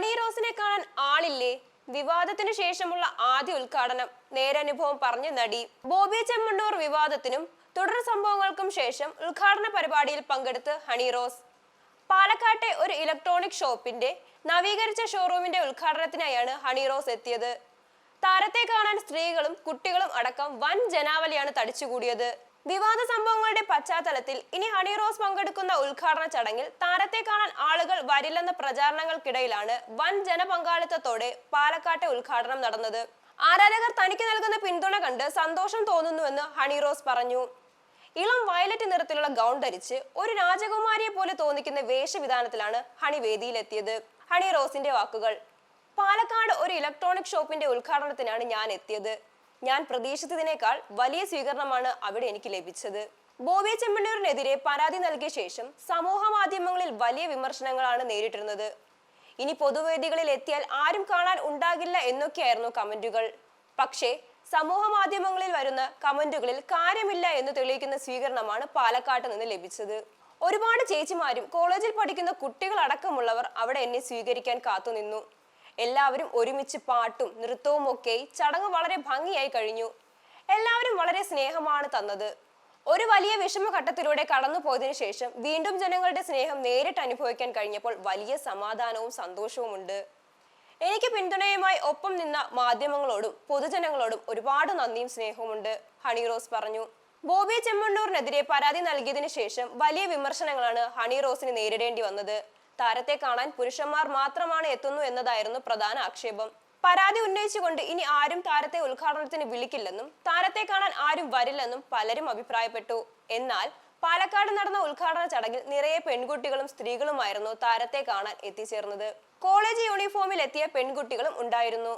Honey റോസിനെ കാണാൻ ആളില്ലേ? വിവാദത്തിനു ശേഷമുള്ള ആദ്യ ഉദ്ഘാടനം നേരനുഭവം പറഞ്ഞ നടി ബോബി ചെമ്മണ്ണൂർ വിവാദത്തിനും തുടർ സംഭവങ്ങൾക്കും ശേഷം ഉദ്ഘാടന പരിപാടിയിൽ പങ്കെടുത്ത് ഹണി റോസ്. പാലക്കാട്ടെ ഒരു ഇലക്ട്രോണിക് ഷോപ്പിന്റെ നവീകരിച്ച ഷോറൂമിന്റെ ഉദ്ഘാടനത്തിനായാണ് ഹണി റോസ് എത്തിയത്. താരത്തെ കാണാൻ സ്ത്രീകളും കുട്ടികളും അടക്കം വൻ ജനാവലിയാണ് തടിച്ചുകൂടിയത്. വിവാദ സംഭവങ്ങളുടെ പശ്ചാത്തലത്തിൽ ഇനി ഹണി റോസ് പങ്കെടുക്കുന്ന ഉദ്ഘാടന ചടങ്ങിൽ താരത്തെ കാണാൻ ആളുകൾ വരില്ലെന്ന പ്രചാരണങ്ങൾക്കിടയിലാണ് വൻ ജനപങ്കാളിത്തത്തോടെ പാലക്കാട്ടെ ഉദ്ഘാടനം നടന്നത്. ആരാധകർ തനിക്ക് നൽകുന്ന പിന്തുണ കണ്ട് സന്തോഷം തോന്നുന്നുവെന്ന് ഹണി റോസ് പറഞ്ഞു. ഇളം വയലറ്റ് നിറത്തിലുള്ള ഗൗൺ ധരിച്ച് ഒരു രാജകുമാരിയെ പോലെ തോന്നിക്കുന്ന വേഷവിധാനത്തിലാണ് ഹണി വേദിയിലെത്തിയത്. ഹണി റോസിന്റെ വാക്കുകൾ. പാലക്കാട് ഒരു ഇലക്ട്രോണിക് ഷോപ്പിന്റെ ഉദ്ഘാടനത്തിനാണ് ഞാൻ എത്തിയത്. ഞാൻ പ്രതീക്ഷിച്ചതിനേക്കാൾ വലിയ സ്വീകരണമാണ് അവിടെ എനിക്ക് ലഭിച്ചത്. ബോബി ചെമ്മണ്ണൂരിനെതിരെ പരാതി നൽകിയ ശേഷം സമൂഹ മാധ്യമങ്ങളിൽ വലിയ വിമർശനങ്ങളാണ് നേരിട്ടിരുന്നത്. ഇനി പൊതുവേദികളിൽ എത്തിയാൽ ആരും കാണാൻ ഉണ്ടാകില്ല എന്നൊക്കെയായിരുന്നു കമന്റുകൾ. പക്ഷേ സമൂഹ മാധ്യമങ്ങളിൽ വരുന്ന കമന്റുകളിൽ കാര്യമില്ല എന്ന് തെളിയിക്കുന്ന സ്വീകരണമാണ് പാലക്കാട്ട് നിന്ന് ലഭിച്ചത്. ഒരുപാട് ചേച്ചിമാരും കോളേജിൽ പഠിക്കുന്ന കുട്ടികളടക്കമുള്ളവർ അവിടെ എന്നെ സ്വീകരിക്കാൻ കാത്തുനിന്നു. എല്ലാവരും ഒരുമിച്ച് പാട്ടും നൃത്തവും ഒക്കെ ചടങ്ങ് വളരെ ഭംഗിയായി കഴിഞ്ഞു. എല്ലാവരും വളരെ സ്നേഹമാണ് തന്നത്. ഒരു വലിയ വിഷമഘട്ടത്തിലൂടെ കടന്നുപോയതിനു ശേഷം വീണ്ടും ജനങ്ങളുടെ സ്നേഹം നേരിട്ട് അനുഭവിക്കാൻ കഴിഞ്ഞപ്പോൾ വലിയ സമാധാനവും സന്തോഷവും ഉണ്ട്. എനിക്ക് പിന്തുണയുമായി ഒപ്പം നിന്ന മാധ്യമങ്ങളോടും പൊതുജനങ്ങളോടും ഒരുപാട് നന്ദിയും സ്നേഹവുമുണ്ട് ഹണി റോസ് പറഞ്ഞു. ബോബി ചെമ്മണ്ണൂറിനെതിരെ പരാതി നൽകിയതിനു ശേഷം വലിയ വിമർശനങ്ങളാണ് ഹണി റോസിന് നേരിടേണ്ടി വന്നത്. താരത്തെ കാണാൻ പുരുഷന്മാർ മാത്രമാണ് എത്തുന്നു എന്നതായിരുന്നു പ്രധാന ആക്ഷേപം. പരാതി ഉന്നയിച്ചുകൊണ്ട് ഇനി ആരും താരത്തെ ഉദ്ഘാടനത്തിന് വിളിക്കില്ലെന്നും താരത്തെ കാണാൻ ആരും വരില്ലെന്നും പലരും അഭിപ്രായപ്പെട്ടു. എന്നാൽ പാലക്കാട് നടന്ന ഉദ്ഘാടന ചടങ്ങിൽ നിറയെ പെൺകുട്ടികളും സ്ത്രീകളുമായിരുന്നു താരത്തെ കാണാൻ എത്തിച്ചേർന്നത്. കോളേജ് യൂണിഫോമിൽ എത്തിയ പെൺകുട്ടികളും ഉണ്ടായിരുന്നു.